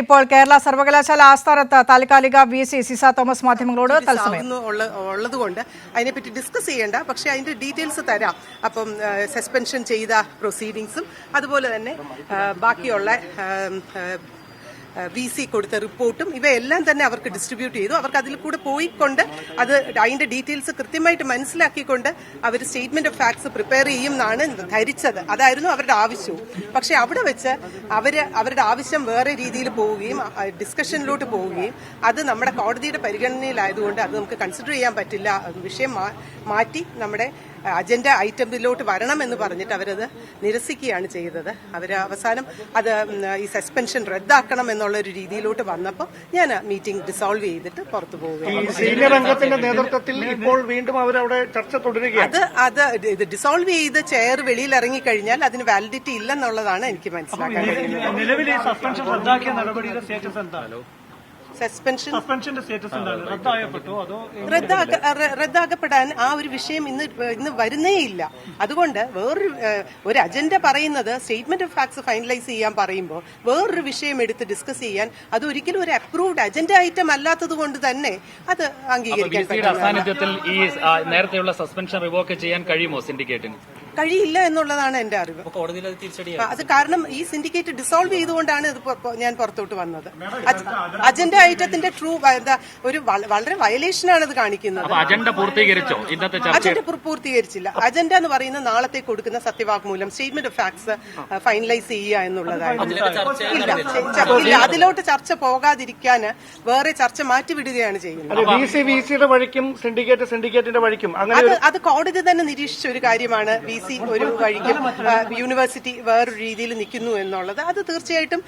ഇപ്പോൾ കേരള സർവകലാശാല ആസ്ഥാനത്ത് താൽക്കാലിക വി സി സിസ തോമസ് മാധ്യമങ്ങളോട് തത്സമയം. ഉള്ളതുകൊണ്ട് ഉള്ളത് കൊണ്ട് അതിനെപ്പറ്റി ഡിസ്കസ് ചെയ്യേണ്ട പക്ഷേ അതിന്റെ ഡീറ്റെയിൽസ് തരാം. അപ്പം സസ്പെൻഷൻ ചെയ്ത പ്രൊസീഡിങ്സും അതുപോലെ തന്നെ ബാക്കിയുള്ള വി സി കൊടുത്ത റിപ്പോർട്ടും ഇവയെല്ലാം തന്നെ അവർക്ക് ഡിസ്ട്രിബ്യൂട്ട് ചെയ്തു. അവർക്ക് അതിൽ കൂടെ പോയിക്കൊണ്ട് അത് അതിന്റെ ഡീറ്റെയിൽസ് കൃത്യമായിട്ട് മനസ്സിലാക്കിക്കൊണ്ട് അവർ സ്റ്റേറ്റ്മെന്റ് ഓഫ് ഫാക്ട്സ് പ്രിപ്പയർ ചെയ്യും എന്നാണ് ധരിച്ചത്. അതായിരുന്നു അവരുടെ ആവശ്യവും. പക്ഷെ അവിടെ വെച്ച് അവർ അവരുടെ ആവശ്യം വേറെ രീതിയിൽ പോവുകയും ഡിസ്കഷനിലോട്ട് പോവുകയും അത് നമ്മുടെ കോടതിയുടെ പരിഗണനയിലായതുകൊണ്ട് അത് നമുക്ക് കൺസിഡർ ചെയ്യാൻ പറ്റില്ല. വിഷയം മാറ്റി നമ്മുടെ അജണ്ട ഐറ്റമിലോട്ട് വരണം എന്ന് പറഞ്ഞിട്ട് അവരത് നിരസിക്കുകയാണ് ചെയ്തത്. അവർ അവസാനം അത് ഈ സസ്പെൻഷൻ റദ്ദാക്കണം എന്നുള്ള ഒരു രീതിയിലോട്ട് വന്നപ്പോൾ ഞാൻ മീറ്റിംഗ് ഡിസോൾവ് ചെയ്തിട്ട് പുറത്തു പോവുകയാണ്. നേതൃത്വത്തിൽ ഇപ്പോൾ വീണ്ടും അവരവിടെ ചർച്ച തുടരുകയാണ്. അത് അത് ഇത് ഡിസോൾവ് ചെയ്ത് ചെയർ വെളിയിൽ ഇറങ്ങിക്കഴിഞ്ഞാൽ അതിന് വാലിഡിറ്റി ഇല്ലെന്നുള്ളതാണ് എനിക്ക് മനസ്സിലാക്കാൻ കഴിയുന്നത്. സസ്പെൻഷൻ സസ്പെൻഷന്റെ സ്റ്റേറ്റസ് എന്താണ്? റദ്ദായപ്പെട്ടോ അതോ റദ്ദാക്ക റദ്ദാക്കപ്പെടാൻ ആ ഒരു വിഷയം ഇന്ന് ഇന്ന് വരുന്നേ ഇല്ല. അതുകൊണ്ട് വേറൊരു ഒരു അജണ്ട പറയുന്നത് സ്റ്റേറ്റ്മെന്റ് ഓഫ് ഫാക്ട്സ് ഫൈനലൈസ് ചെയ്യാൻ പറയുമ്പോൾ വേറൊരു വിഷയം എടുത്ത് ഡിസ്കസ് ചെയ്യാൻ അത് ഒരിക്കലും ഒരു അപ്രൂവ്ഡ് അജണ്ട ഐറ്റം അല്ലാത്തത് കൊണ്ട് തന്നെ അത് അംഗീകരിക്കാൻ. അസാന്നിധ്യത്തിൽ ഈ നേരത്തെയുള്ള സസ്പെൻഷൻ റിവോക്ക് ചെയ്യാൻ കഴിയുമോ സിൻഡിക്കേറ്റിന് കഴിയില്ല എന്നുള്ളതാണ് എന്റെ അറിവ്. അത് തിരിച്ചടിയാണ് അത് കാരണം ഈ സിൻഡിക്കേറ്റ് ഡിസോൾവ് ചെയ്തുകൊണ്ടാണ് ഇത് ഞാൻ പുറത്തോട്ട് വന്നത്. അജണ്ട ഐറ്റത്തിന്റെ ട്രൂ എന്താ ഒരു വളരെ വയലേഷൻ ആണ് ഇത് കാണിക്കുന്നത്. അജണ്ട പൂർത്തീകരിച്ചോ? ഇന്നത്തെ ചർച്ച അജണ്ട പൂർ- പൂർത്തീകരിച്ചില്ല. അജണ്ട എന്ന് പറയുന്ന നാളത്തെ കൊടുക്കുന്ന സത്യവാങ്മൂലം സ്റ്റേറ്റ്മെന്റ് ഓഫ് ഫാക്ട്സ് ഫൈനലൈസ് ചെയ്യുക എന്നുള്ളതായിരുന്നു. ചർച്ച ഇല്ല അതിലോട്ട് ചർച്ച പോകാതിരിക്കാൻ വേറെ ചർച്ച മാറ്റിവിടുകയാണ് ചെയ്യുന്നത്. വഴിക്കും സിൻഡിക്കേറ്റ് സിൻഡിക്കേറ്റിന്റെ വഴിക്കും അങ്ങനെ അത് അത് കോടതി തന്നെ നിരീക്ഷിച്ച ഒരു കാര്യമാണ് വി സി ഒരു വഴിക്കും യൂണിവേഴ്സിറ്റി വേറൊരു രീതിയിൽ നിൽക്കുന്നു എന്നുള്ളത്. അത് തീർച്ചയായിട്ടും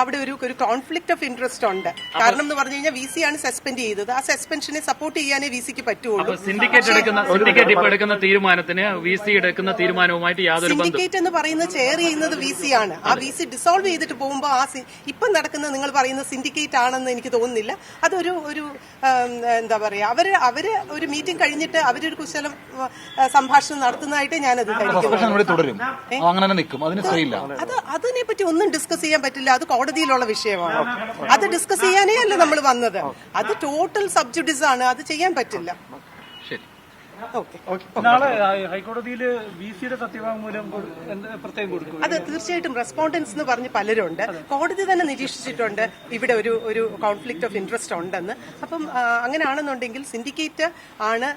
അവിടെ ഒരു ഒരു കോൺഫ്ലിക്ട് ഓഫ് ഇൻട്രസ്റ്റ് ഉണ്ട്. കാരണം എന്ന് പറഞ്ഞു കഴിഞ്ഞാൽ വി സി ആണ് സസ്പെൻഡ് ചെയ്തത്. ആ സസ്പെൻഷനെ സപ്പോർട്ട് ചെയ്യാനേ വി സിക്ക് പറ്റുള്ളൂ. സിൻഡിക്കേറ്റ് എടുക്കുന്ന സിൻഡിക്കേറ്റ് എടുക്കുന്ന തീരുമാനത്തിന് വി സി എടുക്കുന്ന തീരുമാനവുമായിട്ട് യാതൊരു സിൻഡിക്കേറ്റ് എന്ന് പറയുന്നത് ചെയർ ചെയ്യുന്നത് വി സി ആണ്. ആ വി സി ഡിസോൾവ് ചെയ്തിട്ട് പോകുമ്പോൾ ആ ഇപ്പം നടക്കുന്ന നിങ്ങൾ പറയുന്ന സിൻഡിക്കേറ്റ് ആണെന്ന് എനിക്ക് തോന്നുന്നില്ല. അതൊരു ഒരു എന്താ പറയാ അവർ അവർ ഒരു മീറ്റിംഗ് കഴിഞ്ഞിട്ട് അവരൊരു കുശലം സംഭാഷണം നടത്തുന്നതായിട്ട് ഞാനത് തുടരും. അങ്ങനെ തന്നെ നിൽക്കും. അതിന് അത് അതിനെ പറ്റി ഒന്നും ഡിസ്കസ് ചെയ്യാൻ പറ്റില്ല. അത് കോടതിയിലുള്ള വിഷയമാണ്. അത് ഡിസ്കസ് ചെയ്യാനേ അല്ല നമ്മൾ വന്നത്. അത് ടോട്ടൽ സബ്ജുഡിസ് ആണ്. അത് ചെയ്യാൻ പറ്റില്ല. ശരി. നാളെ ഹൈക്കോടതിയിൽ വി സിയുടെ സത്യവാങ്മൂലം എന്ത് പ്രത്യേകം കൊടുക്കും അത് തീർച്ചയായിട്ടും റെസ്പോണ്ടൻസ് എന്ന് പറഞ്ഞ് പലരുണ്ട്. കോടതി തന്നെ നിരീക്ഷിച്ചിട്ടുണ്ട് ഇവിടെ ഒരു ഒരു കോൺഫ്ലിക്ട് ഓഫ് ഇൻട്രസ്റ്റ് ഉണ്ടെന്ന്. അപ്പം അങ്ങനെയാണെന്നുണ്ടെങ്കിൽ സിൻഡിക്കേറ്റ് ആണ്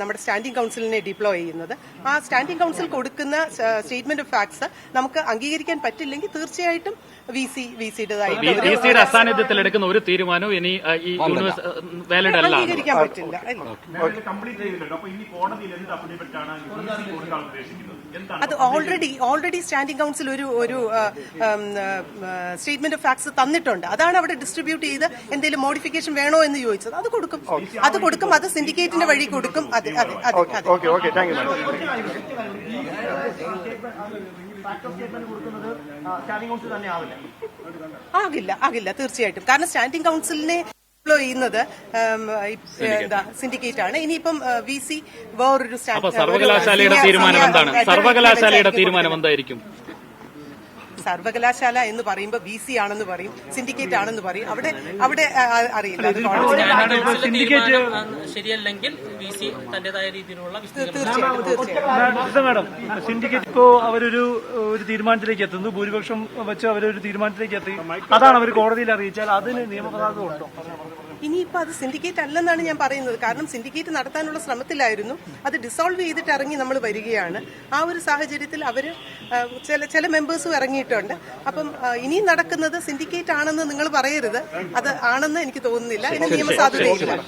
നമ്മുടെ സ്റ്റാൻഡിംഗ് കൗൺസിലിനെ ഡിപ്ലോയ് ചെയ്യുന്നത്. ആ സ്റ്റാൻഡിംഗ് കൗൺസിൽ കൊടുക്കുന്ന സ്റ്റേറ്റ്മെന്റ് ഓഫ് ഫാക്ട്സ് നമുക്ക് അംഗീകരിക്കാൻ പറ്റില്ലെങ്കിൽ തീർച്ചയായിട്ടും വി സി വി സിയുടേതായിട്ട് അസാന്നിധ്യത്തിൽ എടുക്കുന്ന ഒരു തീരുമാനവും ഇനി ഈ വാലിഡ് അല്ല. അംഗീകരിക്കാൻ പറ്റില്ല. അത് ഓൾറെഡി ഓൾറെഡി സ്റ്റാൻഡിംഗ് കൗൺസിൽ ഒരു ഒരു സ്റ്റേറ്റ്മെന്റ് ഓഫ് ഫാക്ട്സ് തന്നിട്ടുണ്ട്. അതാണ് അവിടെ ഡിസ്ട്രിബ്യൂട്ട് ചെയ്ത് എന്തെങ്കിലും മോഡിഫിക്കേഷൻ വേണോ എന്ന് ചോദിച്ചത്. അത് കൊടുക്കും. അത് കൊടുക്കും. അത് സിൻഡിക്കേറ്റിന്റെ വഴി കൊടുക്കും. അതെ അതെ ആകില്ല ആകില്ല. തീർച്ചയായിട്ടും. കാരണം സ്റ്റാൻഡിംഗ് കൗൺസിലിനെ ഫോളോ ചെയ്യുന്നത് എന്താ സിൻഡിക്കേറ്റ് ആണ് ഇനിയിപ്പം വി സി വേറൊരു സർവകലാശാലയുടെ തീരുമാനം എന്താണ്? സർവകലാശാലയുടെ തീരുമാനം എന്തായിരിക്കും? സർവകലാശാല എന്ന് പറയുമ്പോൾ വി സി ആണെന്ന് പറയും സിൻഡിക്കേറ്റ് ആണെന്ന് പറയും. അവിടെ അവിടെ അറിയില്ല. അത് ശരിയല്ലെങ്കിൽ വി സി തന്റേതായ രീതിയിലുള്ള മാഡം. സിൻഡിക്കേറ്റ് ഇപ്പോ അവരൊരു ഒരു തീരുമാനത്തിലേക്ക് എത്തുന്നു. ഭൂരിപക്ഷം വെച്ച് അവരൊരു തീരുമാനത്തിലേക്ക് എത്തി. അതാണ് അവർ കോടതിയിൽ അറിയിച്ചാൽ അതിന് നിയമപരാധം ഉണ്ടോ? ഇനിയിപ്പോ അത് സിൻഡിക്കേറ്റ് അല്ലെന്നാണ് ഞാൻ പറയുന്നത്. കാരണം സിൻഡിക്കേറ്റ് നടത്താനുള്ള ശ്രമത്തിലായിരുന്നു. അത് ഡിസോൾവ് ചെയ്തിട്ട് ഇറങ്ങി നമ്മൾ വരികയാണ്. ആ ഒരു സാഹചര്യത്തിൽ അവർ ചില ചില മെമ്പേഴ്സും ഇറങ്ങിയിട്ടുണ്ട്. അപ്പം ഇനി നടക്കുന്നത് സിൻഡിക്കേറ്റ് ആണെന്ന് നിങ്ങൾ പറയരുത്. അത് ആണെന്ന് എനിക്ക് തോന്നുന്നില്ല. അതിന് നിയമസാധുതയില്ല.